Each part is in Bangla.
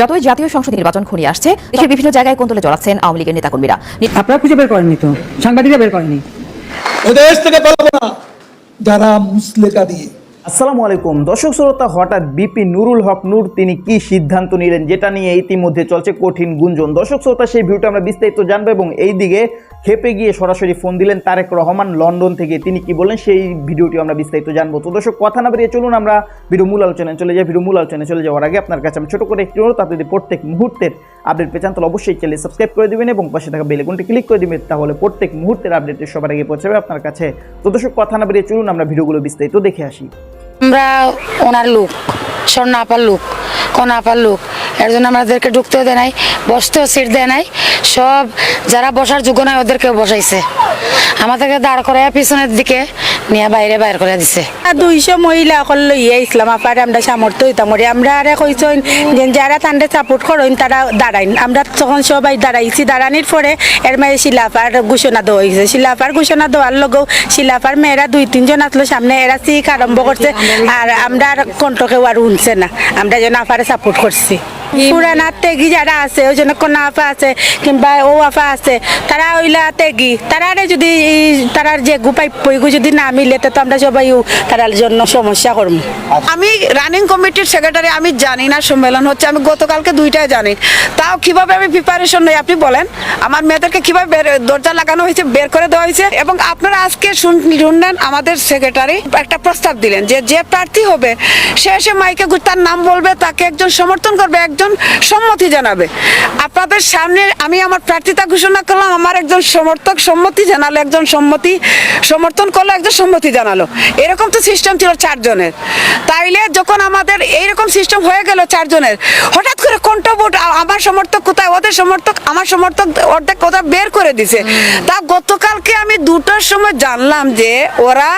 যতই জাতীয় সংসদ নির্বাচন ঘনিয়ে আসছে দেশের বিভিন্ন জায়গায় কোন্দলে জড়াচ্ছেন আওয়ামী লীগের নেতাকর্মীরা। আপনারা খুঁজে বের করেননি তো? সাংবাদিকরা বের করেনি? ওদের থেকে বলব না যারা মুসলেকা দিয়ে আসসালামু আলাইকুম। দর্শক শ্রোতা, হঠাৎ বিপি নুরুল হক নূর, তিনি কি সিদ্ধান্ত নিলেন যেটা নিয়ে ইতিমধ্যে চলছে কঠিন গুঞ্জন? দর্শক শ্রোতা, সেই ভিউটা আমরা বিস্তারিত জানব এবং এই দিকে খেপে গিয়ে সরাসরি ফোন দিলেন তারেক রহমান লন্ডন থেকে। তিনি কি বললেন সেই ভিডিওটি আমরা বিস্তারিত জানব। তো দর্শক, কথা না বেরিয়ে চলুন, আমরা ভিডিও মূল আলোচনায় চলে যাই। ভিডিও মূল আলোচনায় চলে যাওয়ার আগে আপনার কাছে আমি ছোট করে একটি অনুরোধ প্রত্যেক মুহূর্তের আপডেট পেয়েছেন তাহলে অবশ্যই চ্যানেল সাবস্ক্রাইব করে দিবেন এবং পাশে থাকা বেলেকনটি ক্লিক করে দিবেন, তাহলে প্রত্যেক মুহূর্তের আপডেট সবার আগে পৌঁছাবে আপনার কাছে। তো দর্শক, কথা না বেরিয়ে চলুন, আমরা ভিডিওগুলো বিস্তারিত দেখে আসি। আমরা ওনার লোক স্বর্ণ আপার লোক কোন আপার লোক এর জন্য আমাদেরকে ঢুকতেও দেয় নাই, বসতেও সিট দেয় নাই, সব যারা বসার যোগ্য নয় ওদেরকেও বসাইছে। আমাদেরকে দাঁড় করে পিছনের দিকে নিয়ে বাইরে বাইর করে দিছে। দুইশো মহিলা অকল লইয়া ইসলাম আপার আমরা সামর্থ্য হইতাম করি আমরা আরে কইছেন যে যারা তান্ডে সাপোর্ট করেন তারা দাঁড়াইন। আমরা তখন সবাই দাঁড়াইছি। দাঁড়ানির পরে এর মাঝে শিলাফার ঘোষণা দেওয়া হয়েছে শিলাফার ঘোষণা দেওয়ার লগেও শিলাফার মেয়েরা দুই তিনজন আসলো সামনে। এরা চিক আরম্ভ করছে। আর আমরা আর কণ্ঠকেও আর উনছে না। আমরা যেন আপারে সাপোর্ট করছি। পুরানার তেগি যারা আছে ওই জন্য কোনা আফা আছে কিংবা ও আফা আছে তারা ওইলা তেগি। তারারে যদি তারার যে গুপাই পইগু যদি না মিলে তো আমরা সবাই তারার জন্য সমস্যা করব। আমি রানিং কমিটির সেক্রেটারি আমি জানি না সম্মেলন হচ্ছে, আমি গতকালকে দুইটাই জানি। তাও কীভাবে আমি প্রিপারেশন নেই, আপনি বলেন। আমার মেয়েদেরকে কীভাবে দরজা লাগানো হয়েছে, বের করে দেওয়া হয়েছে, এবং আপনারা আজকে শুনলেন আমাদের সেক্রেটারি একটা প্রস্তাব দিলেন যে যে প্রার্থী হবে, সে এসে মাইকে তার নাম বলবে, তাকে একজন সমর্থন করবে, একজন সম্মতি জানাবে। আপনাদের সামনে আমি আমার প্রার্থিতা ঘোষণা করলাম, আমার একজন সমর্থক সম্মতি জানালো, একজন সম্মতি, সমর্থন করল একজন সম্মতি জানালো। এরকম তো সিস্টেম ছিল চারজনের। তাইলে যখন আমাদের এইরকম সিস্টেম হয়ে গেল চারজনের, হঠাৎ করে কোনটা ভোট আমার সমর্থক কোথায়, ওদের সমর্থক, আমার সমর্থক অর্ধেক কোথায় বের করে দিছে। তা গতকালকে আমি দুটোর সময় জানলাম যে ওরা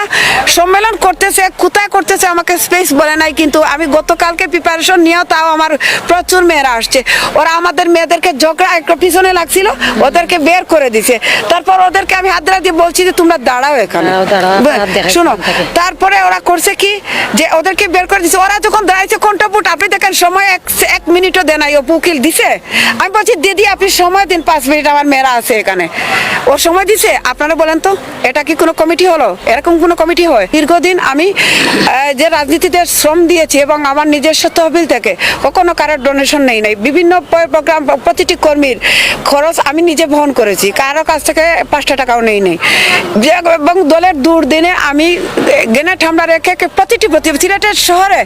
সম্মেলন করতেছে, কোথায় করতেছে আমাকে স্পেস বলে নাই, কিন্তু আমি গতকালকে প্রিপারেশন নিয়েও তাও আমার প্রচুর মেয়েরা আসছে। ওরা আমাদের মেয়েদেরকে ঝগড়া, একটু পিছনে লাগছিল, ওদেরকে বের করে দিছে। তারপর ওদেরকে আমি হাত দিয়ে বলছি যে তোমরা দাঁড়াও এখানে। শোনো তারপরে ওরা করছে কি যে ওদেরকে বের করে দিছে। ওরা যখন দাঁড়াইছে কোনটা ফুট আপনি দেখেন সময় এক এক মিনিটও দেন নাই ও উকিল দিছে। আমি বলছি দিদি আপনি সময় দিন পাঁচ মিনিট আমার মেয়েরা আছে এখানে। ওর সময় দিছে। আপনারা বলেন তো এটা কি কোনো কমিটি হলো? এরকম কোনো কমিটি হয়? দীর্ঘদিন আমি যে রাজনীতিতে শ্রম দিয়েছি এবং আমার নিজস্ব তহবিল থেকে কখনো কারোর ডোনেশন নেই নাই। বিভিন্ন প্রোগ্রাম প্রতিটি কর্মীর খরচ আমি নিজে বহন করেছি। কারও কাছ থেকে পাঁচটা টাকাও নেই নেই। এবং দলের দুর্দিনে আমি গেনে ঠামড়া রেখে প্রতিটি প্রতি সিলেটের শহরে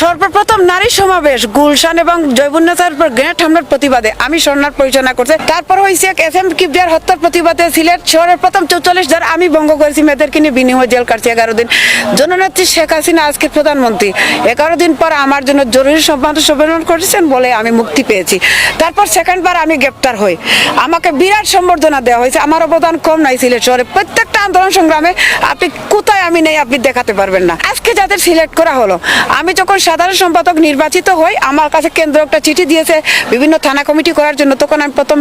সর্বপ্রথম নারী সমাবেশ, গুলশান এবং জৈবুন্নতার উপর গেনে ঠামড়ার প্রতিবাদে। আমি স্বর্ণার পরিচালনা করছি তারপর হয়েছে এস এম কিবরিয়ার হত্যার প্রতিবাদে সিলেট শহরের প্রথম চৌচল্লিশ ধারা আমি ভঙ্গ করেছি। মেয়েদেরকে নিয়ে বিনিময় জেল কাটছি এগারো দিন। জননেত্রী শেখ হাসিনা আজকে প্রধানমন্ত্রী। এগারো দিন পর আমার জন্য জরুরি সম্মান সম্মেলন করেছেন বলে আমি মুক্তি পেয়েছি। তারপর সেকেন্ডবার আমি গ্রেপ্তার হই। আমাকে বিরাট সম্বর্ধনা দেওয়া হয়েছে। আমার অবদান কম নাই সিলেট শহরে। প্রত্যেকটা আন্দোলন সংগ্রামে আপনি আমি নেই, আপনি দেখাতে পারবেন না। আজকে যাদের সিলেক্ট করা হলো, আমি যখন সাধারণ সম্পাদক নির্বাচিত হই, আমার কাছে কেন্দ্র একটা চিঠি দিয়েছে, বিভিন্ন থানা কমিটি করার জন্য, তখন আমি প্রথম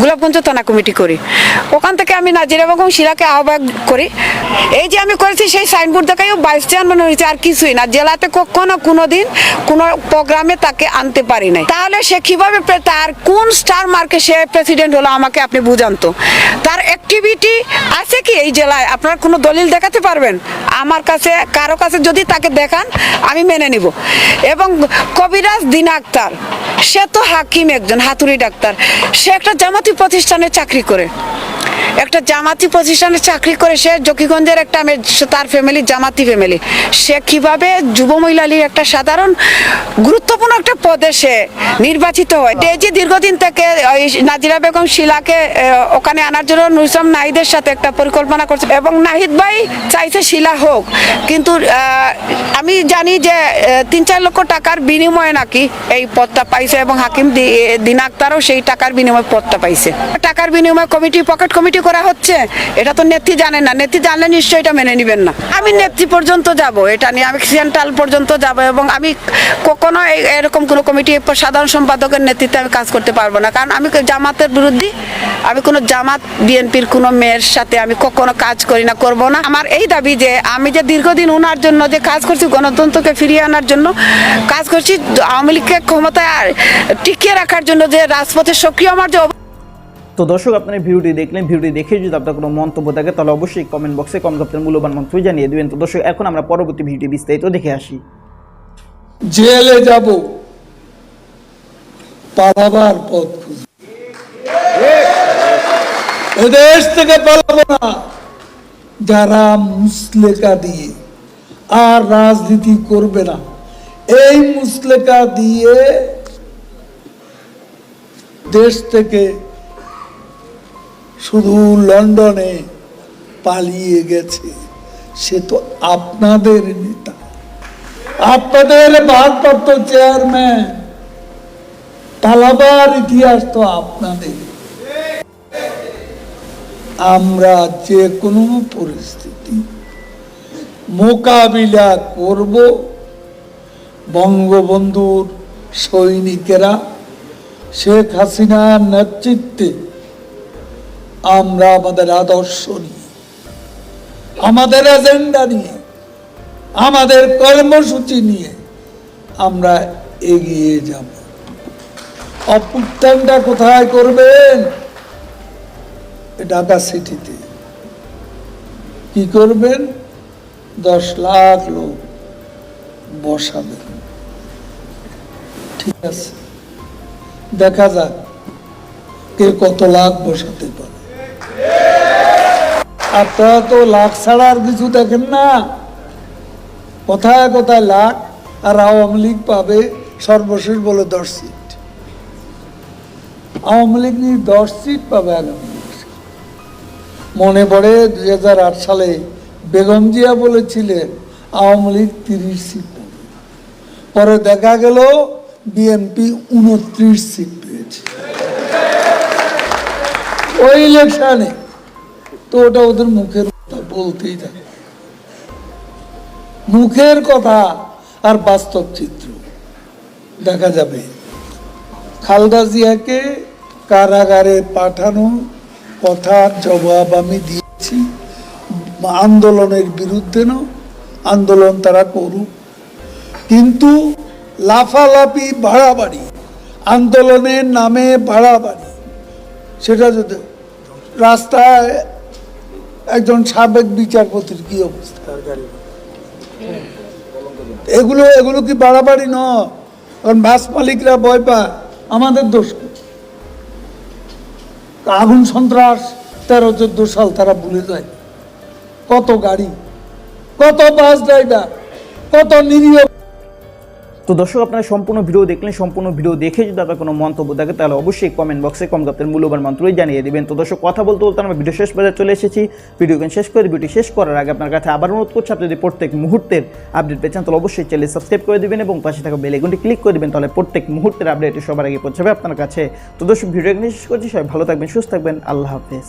গোলাপগঞ্জ থানা কমিটি করি। ওখান থেকে আমি নাজিরা বেগম শিলাকে আহ্বায়ক করি। এই যে আমি করেছি, সেই সাইনবোর্ড দেখাইও বাইশ চেয়ারম্যান হয়েছে, আর কিছুই না। জেলাতে কখনো কোনো দিন কোনো প্রোগ্রামে তাকে আনতে পারি নাই। তাহলে সে কীভাবে তার কোন স্টার মার্কে সে প্রেসিডেন্ট হলো, আমাকে আপনি বুঝান তো। তার অ্যাক্টিভিটি আছে কি এই জেলায়? আপনার কোনো দলিল দেখাতে পারবেন? আমার কাছে, কারও কাছে যদি তাকে দেখান, আমি মেনে নিব। এবং কবিরাজ দিন আক্তার, সে তো হাকিম একজন, হাতুড়ি ডাক্তার। সে একটা জামাতি প্রতিষ্ঠানে চাকরি করে। একটা জামাতি প্রতিষ্ঠানে চাকরি করে সে জকিগঞ্জের একটা তার ফ্যামিলি জামাতি ফ্যামিলি সে কীভাবে যুব মহিলালির একটা সাধারণ গুরুত্বপূর্ণ একটা পদে সে নির্বাচিত হয়। ডেজি দীর্ঘদিন থেকে ওই নাজিরা বেগম শিলাকে ওখানে আনার জন্য নুরসাম নাহিদের সাথে একটা পরিকল্পনা করছে। এবং নাহিদ ভাই চাইছে শিলা হোক। কিন্তু আমি জানি যে তিন চার লক্ষ টাকার বিনিময়ে নাকি এই পদটা পাইছে এবং হাকিম দি- দিন আক্তারও সেই টাকার বিনিময়ে পদটা পাইছে। টাকার বিনিময়ে কমিটি, পকেট কমিটি করা হচ্ছে? এটা তো নেত্রী জানেন না। নেত্রী জানলে নিশ্চয়ই এটা মেনে নেবেন না। আমি নেত্রী পর্যন্ত যাব। এটা নিয়ে আমি সেন্ট্রাল পর্যন্ত যাব এবং আমি কখনো এরকম কোনো কমিটি, সাধারণ সম্পাদকের নেতৃত্বে আমি কাজ করতে পারব না। কারণ আমি জামাতের বিরুদ্ধে, আমি কোনো জামাত, বিএনপির কোনো মেয়ের সাথে আমি কখনো কাজ করি না, করব না। আমার এই দাবি যে আমি যে দীর্ঘদিন ওনার জন্য যে কাজ করছি গণতন্ত্রকে ফিরিয়ে আনার জন্য কাজ করছি আওয়ামী লীগকে ক্ষমতায় আর- টিকিয়ে রাখার জন্য যে রাজপথে সক্রিয় আমার যে তো দর্শক আপনারা ভিডিওটি দেখলেন ভিডিওটি দেখে যদি আপনার কোনো মন্তব্য থাকে তাহলে অবশ্যই কমেন্ট বক্সে কমেন্ট আপনার মূল্যবান মন্তব্য জানিয়ে দেবেন। তো দর্শক এখন আমরা পরবর্তী ভিডিও বিস্তারিত দেখে আসি। জেলে যাব পালাবার পথ খুঁজব এদেশ থেকে পালাবো না। যারা মুসলেকা দিয়ে আর রাজনীতি করবে না, এই মুসলেকা দিয়ে দেশ থেকে শুধু লন্ডনে পালিয়ে গেছে। সে তো আপনাদের নেতা। আপনাদের ভারপ্রাপ্ত চেয়ারম্যান, তালাবার ইতিহাস তো আপনাদের। আমরা যে কোনো পরিস্থিতি মোকাবিলা করব, বঙ্গবন্ধুর সৈনিকেরা, শেখ হাসিনার নেতৃত্বে আমরা আমাদের আদর্শ নিয়ে, আমাদের এজেন্ডা নিয়ে, আমাদের কর্মসূচি নিয়ে আমরা এগিয়ে যাব। অভ্যুত্থানটা কোথায় করবেন? ঢাকা সিটিতে। কি করবেন? দশ লাখ লোক বসাবেন। ঠিক আছে। দেখা যাক কে কত লাখ বসাতে পারে। আপনারা তো লাখ ছাড়া আর কিছু দেখেন না। কোথায় কোথায় লাখ আর আওয়ামী লীগ পাবে সর্বশেষ বলে দশ সিট। আওয়ামী লীগ নিয়ে দশ সিট পাবে আগামী। মনে পড়ে দুই হাজার আট সালে বেগম জিয়া বলেছিলেন, আওয়ামী লীগ তিরিশ সিট পরে দেখা গেল বিএনপি উনত্রিশ সিট পেয়েছে। ওই ইলেকশনে তো ওটা ওদের মুখের কথা বলতেই থাকে। মুখের কথা আর বাস্তব চিত্র। দেখা যাবে খালদা জিয়াকে কারাগারে পাঠানো কথার জবাব আমি দিয়েছি। আন্দোলনের বিরুদ্ধে না, আন্দোলন তারা করুক। কিন্তু লাফালাফি, বাড়াবাড়ি, আন্দোলনের নামে বাড়াবাড়ি, সেটা যদি রাস্তায় একজন সাবেক বিচারপতির কি অবস্থা? এগুলো এগুলো কি বাড়াবাড়ি নয়? কারণ বাস মালিকরা ভয় পায়, আমাদের দোষ? আগুন সন্ত্রাস, তেরো, চোদ্দ সাল তারা ভুলে যায়। কত গাড়ি, কত বাস ড্রাইভার কত নিরীহ তো দর্শক, আপনারা সম্পূর্ণ ভিডিও দেখলেন, সম্পূর্ণ ভিডিও দেখে যদি আপনার কোনো মন্তব্য থাকে, তাহলে অবশ্যই কমেন্ট বক্সে কম আপনার মূল্যবান মন্ত্রই জানিয়ে দিবেন। তো দর্শক, কথা বলতে বলতে আমরা ভিডিও শেষ পর্যায়ে চলে এসেছি। ভিডিও শেষ করে ভিডিও শেষ করার আগে আপনার কাছে আবার অনুরোধ করছি, আপনি যদি প্রত্যেক মুহূর্তের আপডেট পেয়েছেন তাহলে অবশ্যই চ্যানেল সাবস্ক্রাইব করে দিবেন এবং পাশে থাকা বেল আইকনটি ক্লিক করে দিবেন, তাহলে প্রত্যেক মুহূর্তের আপডেট সবার আগে পৌঁছাবে আপনার কাছে। তো দর্শক, ভিডিও শেষ করছি, সবাই ভালো থাকবেন, সুস্থ থাকবেন, আল্লাহ হাফেজ।